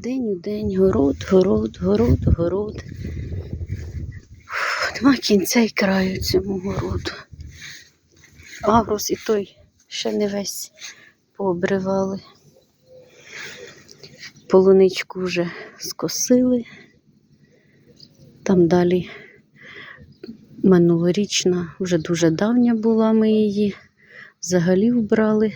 День у день, город, город, город, город. Нема кінця і краю цьому городу. Агрос і той ще не весь пообривали. Полуничку вже скосили. Там далі минулорічна, вже дуже давня була, ми її взагалі вбрали.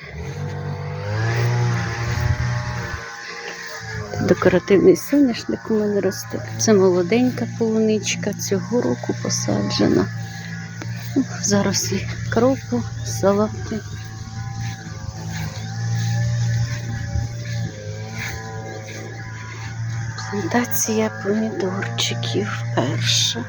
Декоративний соняшник у мене росте. Це молоденька полуничка, цього року посаджена. Зараз і кропу, салати. Плантація помідорчиків перша.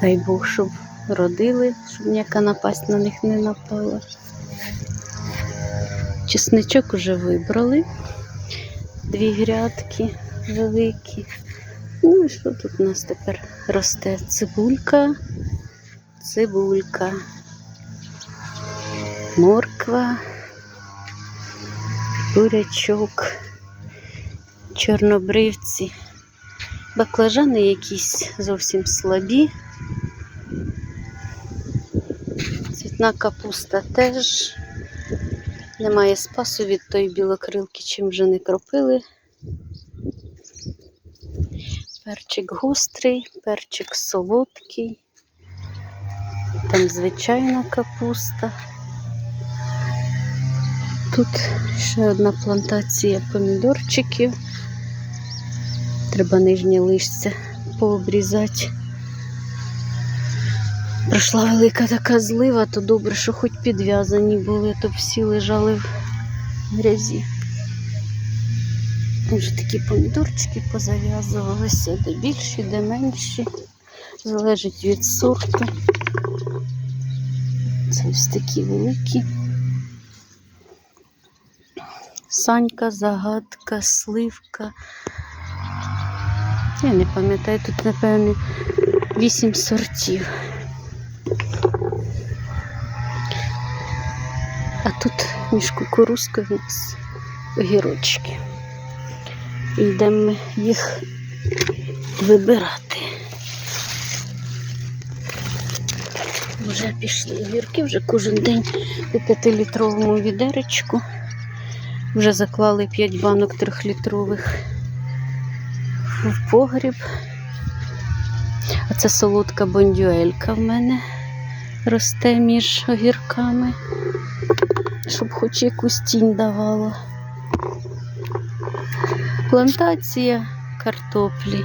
Дай Бог, щоб родили, щоб ніяка напасть на них не напала. Чесничок вже вибрали. Дві грядки великі. Ну і що тут у нас тепер росте? Цибулька, цибулька, морква, бурячок, чорнобривці, баклажани якісь зовсім слабі. Цвітна капуста теж. Немає спасу від тої білокрилки, чим вже не кропили. Перчик гострий, перчик солодкий. Там звичайна капуста. Тут ще одна плантація помідорчиків. Треба нижнє листя пообрізати. Пройшла велика така злива, то добре, що хоч підв'язані були, то всі лежали в грязі. Вже такі помідорчики позав'язувалися, де більші, де менші. Залежить від сорту. Це ось такі великі. Санька, загадка, сливка. Я не пам'ятаю, тут, напевно, вісім сортів. А тут між кукурузкою в нас огірочки. І йдемо їх вибирати. Вже пішли огірки, вже кожен день у 5-літровому відеречку. Вже заклали 5 банок трьохлітрових в погріб. А це солодка бондюелька в мене росте між огірками, щоб хоч якусь тінь давала. Плантація картоплі.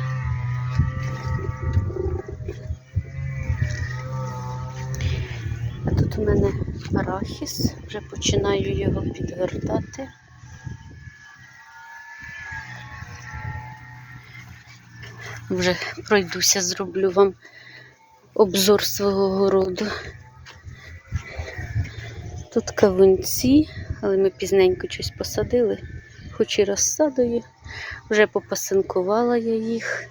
А тут у мене арахіс, вже починаю його підвертати. Вже пройдуся, зроблю вам обзор свого городу. Тут кавунці, але ми пізненько щось посадили, хоч і розсадою. Вже попасинкувала я їх.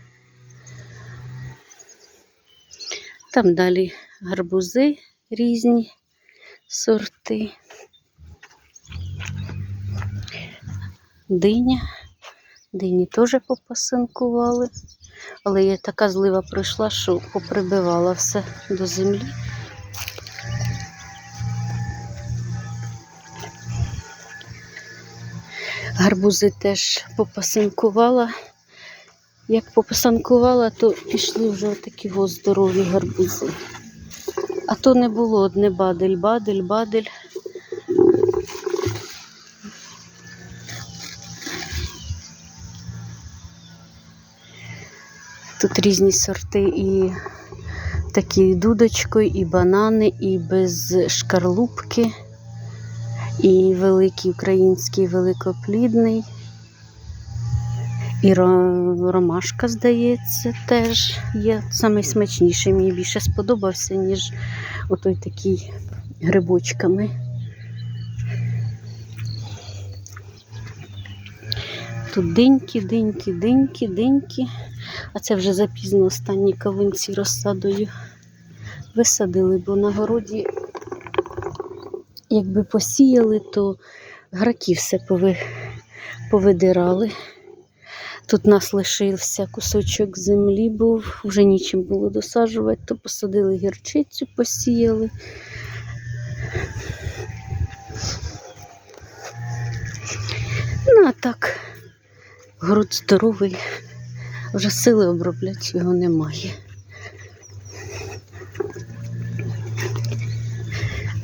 Там далі гарбузи різні сорти. Диня. Дині теж попасинкували. Але я така злива пройшла, що поприбивала все до землі. Гарбузи теж попасинкувала. Як попасанкувала, то пішли вже такі здорові гарбузи. А то не було одне бадель, бадель, бадель. Тут різні сорти і такі дудочкою, і банани, і без шкарлупки, і великий український великоплідний. І ромашка, здається, теж є найсмачніший. Мені більше сподобався, ніж отой такий грибочками. Тут диньки, диньки, диньки, диньки. А це вже запізно останні кавунці розсадою висадили, бо на городі, якби посіяли, то граки все пови, повидирали. Тут нас лишився кусочок землі був, вже нічим було досаджувати, то посадили гірчицю, посіяли. Ну, а так, груд здоровий, вже сили обробляти його немає.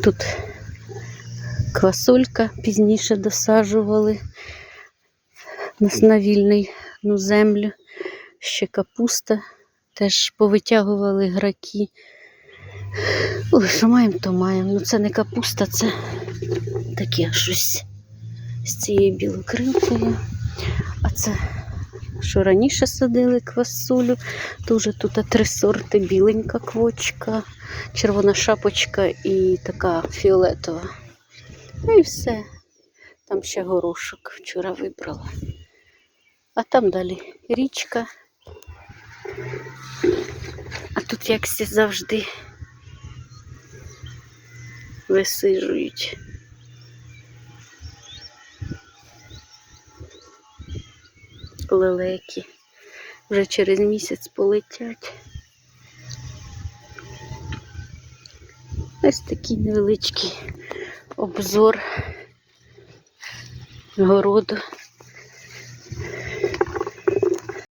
Тут квасолька пізніше досаджували на вільний ну, землю. Ще капуста теж повитягували граки. Ой, що маємо, то маємо. Ну це не капуста, це таке щось з цією білокрилкою. А це, що раніше садили квасолю, то вже тут три сорти: біленька квочка, червона шапочка і така фіолетова. Ну і все. Там ще горошок вчора вибрала. А там далі річка. А тут як завжди висижують. Лелеки. Вже через місяць полетять. Ось такий невеличкий обзор городу.